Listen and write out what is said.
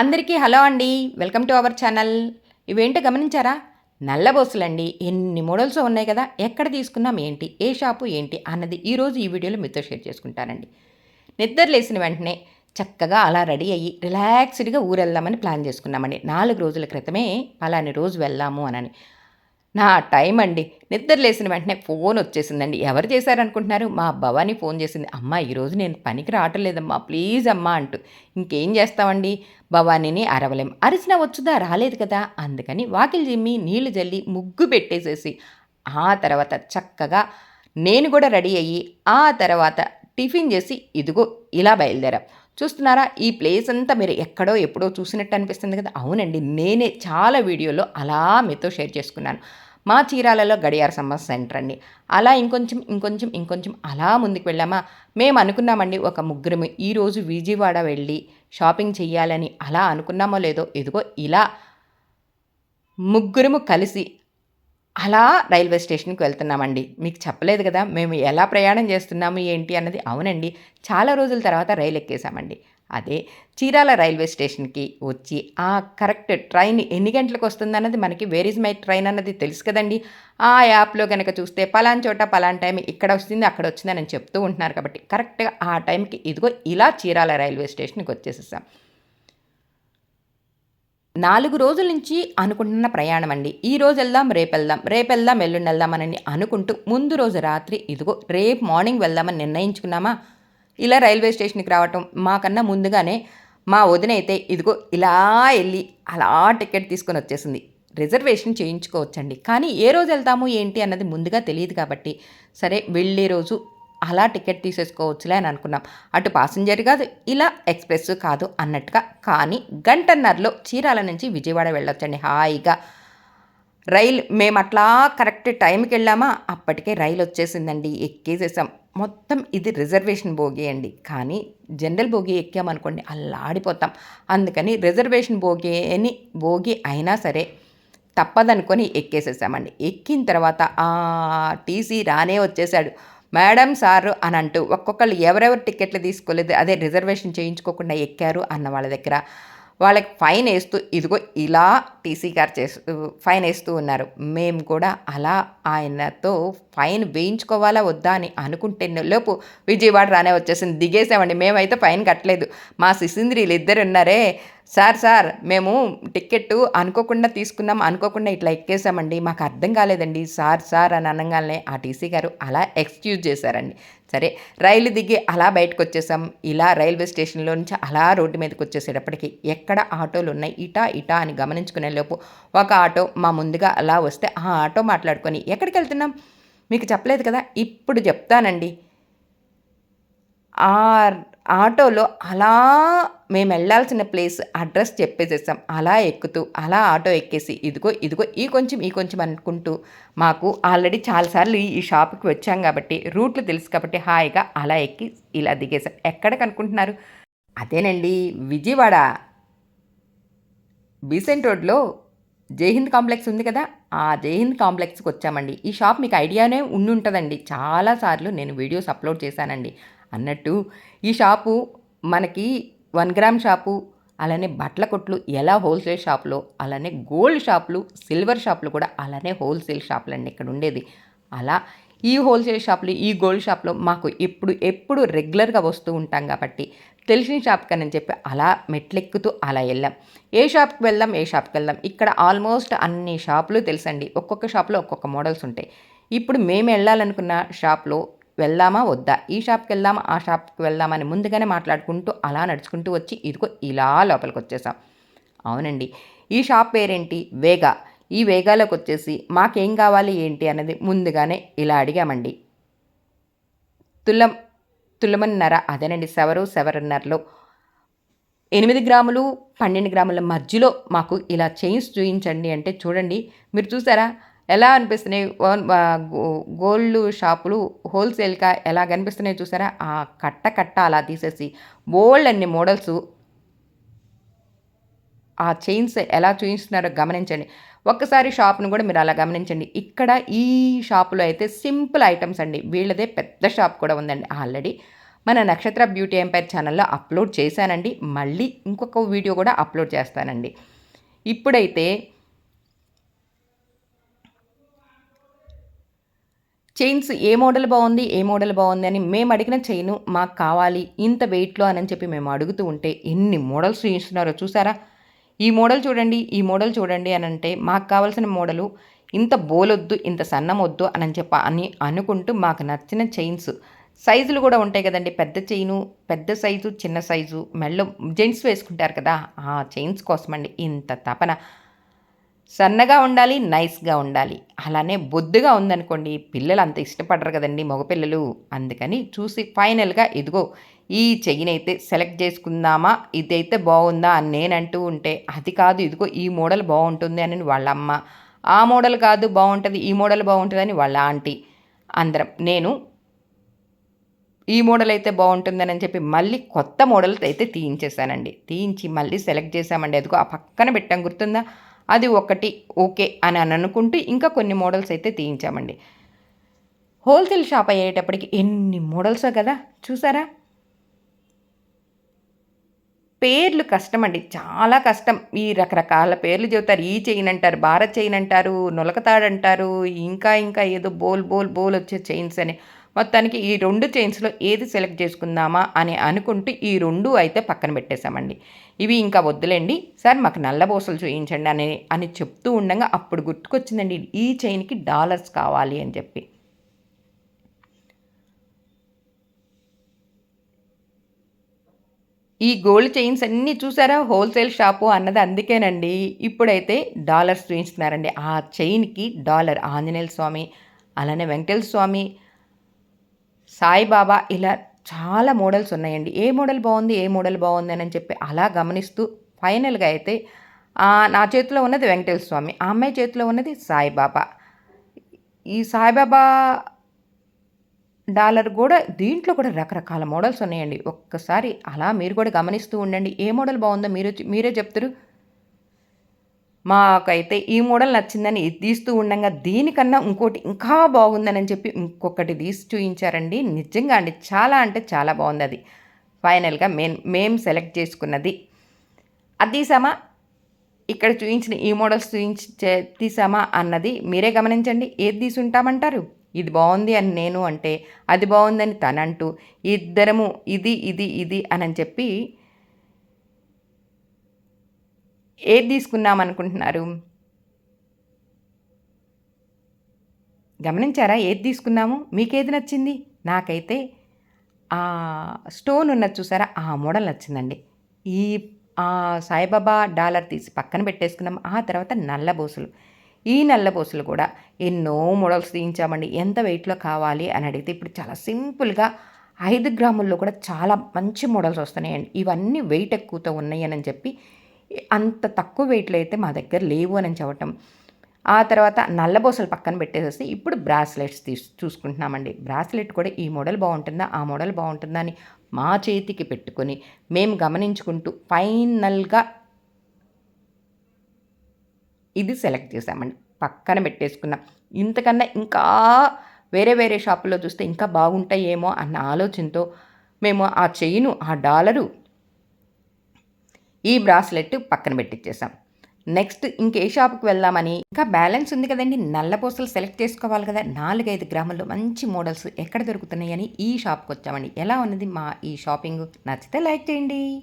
అందరికీ హలో అండి. Welcome to our channel. ఇవేంటో గమనించారా? నల్లబోసులండి ఎన్ని మోడల్స్ ఉన్నాయి కదా. ఎక్కడ తీసుకున్నాం ఏంటి? ఏ షాపు ఏంటి? అన్నది ఈరోజు ఈ వీడియోలో మీతో షేర్ చేసుకుంటానండి. నిద్ర లేచిన వెంటనే చక్కగా అలా రెడీ అయ్యి రిలాక్స్డ్గా ఊరెళ్దామని ప్లాన్ చేసుకున్నామండి. నాలుగు రోజుల క్రితమే అలానే రోజు వెళ్దాము అనని. నా టైం అండి. నిద్ర లేసిన వెంటనే ఫోన్ వచ్చేసిందండి. ఎవరు చేశారనుకుంటున్నారు? మా భవానీ ఫోన్ చేసింది. అమ్మ ఈరోజు నేను పనికి రావటం లేదమ్మా ప్లీజ్ అమ్మా అంటూ. ఇంకేం చేస్తామండి? భవానీని అరవలేం. అరిచిన వచ్చుదా? రాలేదు కదా? అందుకని వాకిలి జిమ్మి నీళ్ళు జల్లి ముగ్గు పెట్టేసేసి ఆ తర్వాత చక్కగా నేను కూడా రెడీ అయ్యి ఆ తర్వాత టిఫిన్ చేసి ఇదిగో ఇలా బయలుదేరాం. చూస్తున్నారా? ఈ ప్లేస్ అంతా మీరు ఎక్కడో ఎప్పుడో చూసినట్టు అనిపిస్తుంది కదా? అవునండి. నేనే చాలా వీడియోలో అలా మీతో షేర్ చేసుకున్నాను. మా చీరాలలో గడియార సమస్య సెంటర్ అండి. అలా ఇంకొంచెం ఇంకొంచెం ఇంకొంచెం అలా ముందుకు వెళ్ళామా? మేము అనుకున్నామండి ఒక ముగ్గురము ఈరోజు విజయవాడ వెళ్ళి షాపింగ్ చేయాలని అలా అనుకున్నామో లేదో ఎదుగో ఇలా ముగ్గురము కలిసి అలా రైల్వే స్టేషన్కి వెళ్తున్నామండి. మీకు చెప్పలేదు కదా మేము ఎలా ప్రయాణం చేస్తున్నాము ఏంటి అన్నది? అవునండి. చాలా రోజుల తర్వాత రైలు ఎక్కేసామండి అదే చీరాల రైల్వే స్టేషన్కి వచ్చి ఆ కరెక్ట్ ట్రైన్ ఎన్ని గంటలకు వస్తుందన్నది మనకి వేర్ ఇస్ మై ట్రైన్ అన్నది తెలుసు కదండి. ఆ యాప్లో కనుక చూస్తే పలాన్ చోట పలాన్ టైం ఇక్కడ వస్తుంది అక్కడ వచ్చిందని చెప్తూ ఉంటున్నారు కాబట్టి కరెక్ట్గా ఆ టైంకి ఇదిగో ఇలా చీరాల రైల్వే స్టేషన్కి వచ్చేసేసాం. నాలుగు రోజుల నుంచి అనుకుంటున్న ప్రయాణం అండి. ఈ రోజు వెళ్దాం రేపు వెళ్దాం. రేపు వెళ్దాం ఎల్లుండి వెళ్దామని అనుకుంటూ ముందు రోజు రాత్రి ఇదిగో రేపు మార్నింగ్ వెళ్దామని నిర్ణయించుకున్నామా? ఇలా రైల్వే స్టేషన్కి రావటం మాకన్నా ముందుగానే మా వదిన అయితే ఇదిగో ఇలా వెళ్ళి అలా టికెట్ తీసుకొని వచ్చేసింది. రిజర్వేషన్ చేయించుకోవచ్చండి. కానీ ఏ రోజు వెళ్తాము ఏంటి అన్నది ముందుగా తెలియదు కాబట్టి సరే వెళ్ళే రోజు అలా టికెట్ తీసేసుకోవచ్చులే అని అనుకున్నాం. అటు పాసింజర్ కాదు ఇలా ఎక్స్ప్రెస్ కాదు అన్నట్టుగా. కానీ గంటన్నరలో చీరాల నుంచి విజయవాడ వెళ్ళొచ్చండి హాయిగా. రైలు మేము అట్లా కరెక్ట్ టైంకి వెళ్ళామా? అప్పటికే రైలు వచ్చేసిందండి ఎక్కేసేసాం. మొత్తం ఇది రిజర్వేషన్ భోగి అండి. కానీ జనరల్ భోగి ఎక్కామనుకోండి అల్లాడిపోతాం. అందుకని రిజర్వేషన్ భోగి అని భోగి అయినా సరే తప్పదనుకొని ఎక్కేసేసామండి. ఎక్కిన తర్వాత ఆ టీసీ రానే వచ్చేసాడు. మేడం సారు అని అంటూ ఒక్కొక్కళ్ళు ఎవరెవరు టికెట్లు తీసుకోలేదు అదే రిజర్వేషన్ చేయించుకోకుండా ఎక్కారు అన్న వాళ్ళ దగ్గర. వాళ్ళకి ఫైన్ వేస్తూ ఇదిగో ఇలా టీసీ గారు చేస్తూ ఫైన్ వేస్తూ ఉన్నారు. మేము కూడా అలా ఆయనతో ఫైన్ వేయించుకోవాలా వద్దా అని అనుకుంటే లోపు విజయవాడ రానే వచ్చేసింది. దిగేసామండి మేమైతే ఫైన్ కట్టలేదు. మా శిశింద్రీలు ఇద్దరు ఉన్నారే సార్ సార్ మేము టికెట్ అనుకోకుండా తీసుకున్నాం అనుకోకుండా ఇట్లా ఎక్కేసామండి. మాకు అర్థం కాలేదండి. సార్ సార్ అని అనగానే ఆ టీసీ గారు అలా ఎక్స్క్యూజ్ చేశారండి. సరే రైలు దిగి అలా బయటకు వచ్చేసాం ఇలా రైల్వే స్టేషన్లో నుంచి అలా రోడ్డు మీదకి వచ్చేసేటప్పటికి ఎక్కడ ఆటోలు ఉన్నాయి? ఇటా ఇటా అని గమనించుకునే లోపు ఒక ఆటో మా ముందుగా అలా వస్తే ఆ ఆటో మాట్లాడుకొని ఎక్కడికి వెళ్తున్నాం మీకు చెప్పలేదు కదా? ఇప్పుడు చెప్తానండి. ఆ ఆటోలో అలా మేము వెళ్ళాల్సిన ప్లేస్ అడ్రస్ చెప్పేసేసాం అలా ఎక్కుతూ అలా ఆటో ఎక్కేసి ఇదిగో ఇదిగో ఈ కొంచెం ఈ కొంచెం అనుకుంటూ మాకు ఆల్రెడీ చాలాసార్లు ఈ షాప్కి వచ్చాం కాబట్టి రూట్లు తెలుసు కాబట్టి హాయిగా అలా ఎక్కి ఇలా దిగేసాం. ఎక్కడికి అనుకుంటున్నారు అదేనండి విజయవాడ. బీసెంట్ రోడ్లో జైహింద్ కాంప్లెక్స్ ఉంది కదా ఆ జైహింద్ కాంప్లెక్స్కి వచ్చామండి. ఈ షాప్ మీకు ఐడియానే ఉండి ఉంటుందండి చాలాసార్లు నేను వీడియోస్ అప్లోడ్ చేశానండి. అన్నట్టు ఈ షాపు మనకి వన్ గ్రామ్ షాపు అలానే బట్టల కొట్లు ఎలా హోల్సేల్ షాపులో అలానే గోల్డ్ షాపులు సిల్వర్ షాపులు కూడా అలానే హోల్సేల్ షాపులు అండి ఇక్కడ ఉండేది. అలా ఈ హోల్సేల్ షాపులు ఈ గోల్డ్ షాప్లో మాకు ఎప్పుడు ఎప్పుడు రెగ్యులర్గా వస్తూ ఉంటాం కాబట్టి తెలిసిన షాప్ కని చెప్పి అలా మెట్లెక్కుతూ అలా వెళ్ళాం. ఏ షాప్కి వెళ్దాం ఏ షాప్కి వెళ్దాం? ఇక్కడ ఆల్మోస్ట్ అన్ని షాపులు తెలుసండి. ఒక్కొక్క షాప్లో ఒక్కొక్క మోడల్స్ ఉంటాయి. ఇప్పుడు మేము వెళ్ళాలనుకున్న షాప్లో వెళ్దామా? వద్దా. ఈ షాప్కి వెళ్దామా? ఆ షాప్కి వెళ్దామని ముందుగానే మాట్లాడుకుంటూ అలా నడుచుకుంటూ వచ్చి ఇదిగో ఇలా లోపలికి వచ్చేసాం అవునండి. ఈ షాప్ పేరేంటి? వేగా. ఈ వేగాలోకి వచ్చేసి మాకేం కావాలి ఏంటి అనేది ముందుగానే ఇలా అడిగామండి. తులం తుల్లమన్నర అదేనండి సెవరు సెవరన్నరలో. ఎనిమిది గ్రాములు పన్నెండు గ్రాముల మధ్యలో మాకు ఇలా చైన్స్ చూయించండి అంటే చూడండి. మీరు చూసారా? ఎలా అనిపిస్తున్నాయి? గోల్డ్ షాపులు హోల్సేల్గా ఎలా కనిపిస్తున్నాయి చూసారా? ఆ కట్ట కట్ట అలా తీసేసి బోల్డ్ అన్ని మోడల్స్ ఆ చైన్స్ ఎలా చూపిస్తున్నారో గమనించండి. ఒక్కసారి షాప్ను కూడా మీరు అలా గమనించండి. ఇక్కడ ఈ షాపులో అయితే సింపుల్ ఐటమ్స్ అండి. వీళ్ళదే పెద్ద షాప్ కూడా ఉందండి. ఆల్రెడీ మన నక్షత్ర బ్యూటీ ఎంపైర్ ఛానల్లో అప్లోడ్ చేశానండి. మళ్ళీ ఇంకొక వీడియో కూడా అప్లోడ్ చేస్తానండి. ఇప్పుడైతే చైన్స్ ఏ మోడల్ బాగుంది ఏ మోడల్ బాగుంది అని మేము అడిగిన చైను మాకు కావాలి ఇంత వెయిట్లో అని చెప్పి మేము అడుగుతూ ఉంటే ఎన్ని మోడల్స్ చూస్తున్నారో చూసారా? ఈ మోడల్ చూడండి ఈ మోడల్ చూడండి అని అంటే మాకు కావాల్సిన మోడలు ఇంత బోలొద్దు ఇంత సన్నం వద్దు అని చెప్ప అని అనుకుంటూ మాకు నచ్చిన చైన్స్. సైజులు కూడా ఉంటాయి కదండి పెద్ద చైను పెద్ద సైజు చిన్న సైజు మెళ్ళ జెంట్స్ వేసుకుంటారు కదా ఆ చైన్స్ కోసమండి ఇంత తపన. సన్నగా ఉండాలి నైస్గా ఉండాలి. అలానే బొద్దుగా ఉందనుకోండి పిల్లలు అంత ఇష్టపడరు కదండి మగపిల్లలు. అందుకని చూసి ఫైనల్గా ఇదిగో ఈ చెయ్యిని అయితే సెలెక్ట్ చేసుకుందామా ఇదైతే బాగుందా అని నేనంటూ ఉంటే అది కాదు ఇదిగో ఈ మోడల్ బాగుంటుంది అని వాళ్ళ అమ్మ ఆ మోడల్ కాదు బాగుంటుంది ఈ మోడల్ బాగుంటుంది అని వాళ్ళ ఆంటీ. అందరం నేను ఈ మోడల్ అయితే బాగుంటుందని చెప్పి మళ్ళీ కొత్త మోడల్ అయితే తీయించేశానండి. తీయించి మళ్ళీ సెలెక్ట్ చేసామండి అదిగో ఆ పక్కన పెట్టాం గుర్తుందా? అది ఒకటి ఓకే అని అని అనుకుంటూ ఇంకా కొన్ని మోడల్స్ అయితే తీయించామండి. హోల్సేల్ షాప్ అయ్యేటప్పటికి ఎన్ని మోడల్సో కదా చూసారా? పేర్లు కష్టం అండి చాలా కష్టం. ఈ రకరకాల పేర్లు చెబుతారు ఈ చైన్ అంటారు భారత్ చైన్ అంటారు నొలకతాడు అంటారు ఇంకా ఇంకా ఏదో బోల్ బోల్ బోల్ వచ్చే చైన్స్ అని. మొత్తానికి ఈ రెండు చైన్స్లో ఏది సెలెక్ట్ చేసుకుందామా అని అనుకుంటూ ఈ రెండు అయితే పక్కన పెట్టేశామండి. ఇవి ఇంకా వద్దులేండి. సార్ మాకు నల్లబోసలు చూయించండి అని అని చెప్తూ ఉండగా అప్పుడు గుర్తుకొచ్చిందండి. ఈ చైన్కి డాలర్స్ కావాలి అని చెప్పి. ఈ గోల్డ్ చైన్స్ అన్నీ చూసారా? హోల్సేల్ షాపు అన్నది అందుకేనండి. ఇప్పుడైతే డాలర్స్ చూపిస్తున్నారండి ఆ చైన్కి డాలర్ ఆంజనేయ స్వామి అలానే వెంకటేశ్వర స్వామి సాయిబాబా ఇలా చాలా మోడల్స్ ఉన్నాయండి. ఏ మోడల్ బాగుంది ఏ మోడల్ బాగుంది అని చెప్పి అలా గమనిస్తూ ఫైనల్గా అయితే నా చేతిలో ఉన్నది వెంకటేశ్వర స్వామి ఆ అమ్మాయి చేతిలో ఉన్నది సాయిబాబా. ఈ సాయిబాబా డాలర్ కూడా దీంట్లో కూడా రకరకాల మోడల్స్ ఉన్నాయండి. ఒక్కసారి అలా మీరు కూడా గమనిస్తూ ఉండండి. ఏ మోడల్ బాగుందో మీరు మీరే చెప్తారు. మాకైతే ఈ మోడల్ నచ్చిందని తీస్తూ ఉండగా దీనికన్నా ఇంకోటి ఇంకా బాగుందని చెప్పి ఇంకొకటి తీసి చూపించారండి నిజంగా అండి చాలా అంటే చాలా బాగుంది అది. ఫైనల్గా మేం మేం సెలెక్ట్ చేసుకున్నది. అది తీసామా? ఇక్కడ చూపించిన ఈ మోడల్స్ చూపించి తీసామా అన్నది మీరే గమనించండి. ఏది తీసి ఉంటామంటారు? ఇది బాగుంది అని నేను అంటే అది బాగుందని తనంటూ ఇద్దరము ఇది ఇది ఇది అని చెప్పి ఏది తీసుకుందాం అనుకుంటున్నారు? గమనించారా? ఏది తీసుకున్నాము? మీకేది నచ్చింది? నాకైతే ఆ స్టోన్ ఉన్నది చూసారా? ఆ మోడల్ నచ్చిందండి. ఈ సాయిబాబా డాలర్ తీసి పక్కన పెట్టేసుకున్నాం. ఆ తర్వాత నల్లబోసులు ఈ నల్లబోసులు కూడా ఎన్నో మోడల్స్ తీయించామండి. ఎంత వెయిట్లో కావాలి అని అడిగితే ఇప్పుడు చాలా సింపుల్గా ఐదు గ్రాముల్లో కూడా చాలా మంచి మోడల్స్ వస్తున్నాయండి. ఇవన్నీ వెయిట్ ఎక్కువతో ఉన్నాయి అని చెప్పి అంత తక్కువ వెయిట్లో అయితే మా దగ్గర లేవు అని చెప్పటం. ఆ తర్వాత నల్లబోసలు పక్కన పెట్టేసేసి ఇప్పుడు బ్రాస్లెట్స్ తీసు చూసుకుంటున్నామండి. బ్రాస్లెట్ కూడా ఈ మోడల్ బాగుంటుందా ఆ మోడల్ బాగుంటుందా అని మా చేతికి పెట్టుకొని మేము గమనించుకుంటూ ఫైనల్గా ఇది సెలెక్ట్ చేసామండి. పక్కన పెట్టేసుకున్నాం. ఇంతకన్నా ఇంకా వేరే వేరే షాపుల్లో చూస్తే ఇంకా బాగుంటాయేమో అన్న ఆలోచనతో మేము ఆ చైను ఆ డాలరు ఈ బ్రాస్లెట్ పక్కన పెట్టించేసాం నెక్స్ట్ ఇంకే షాప్కి వెళ్దామని ఇంకా బ్యాలెన్స్ ఉంది కదండి. నల్ల పూసలు సెలెక్ట్ చేసుకోవాలి కదా. నాలుగైదు గ్రాముల్లో మంచి మోడల్స్ ఎక్కడ దొరుకుతున్నాయని ఈ షాప్కి వచ్చామండి ఎలా ఉన్నది మా ఈ షాపింగ్? నచ్చితే లైక్ చేయండి.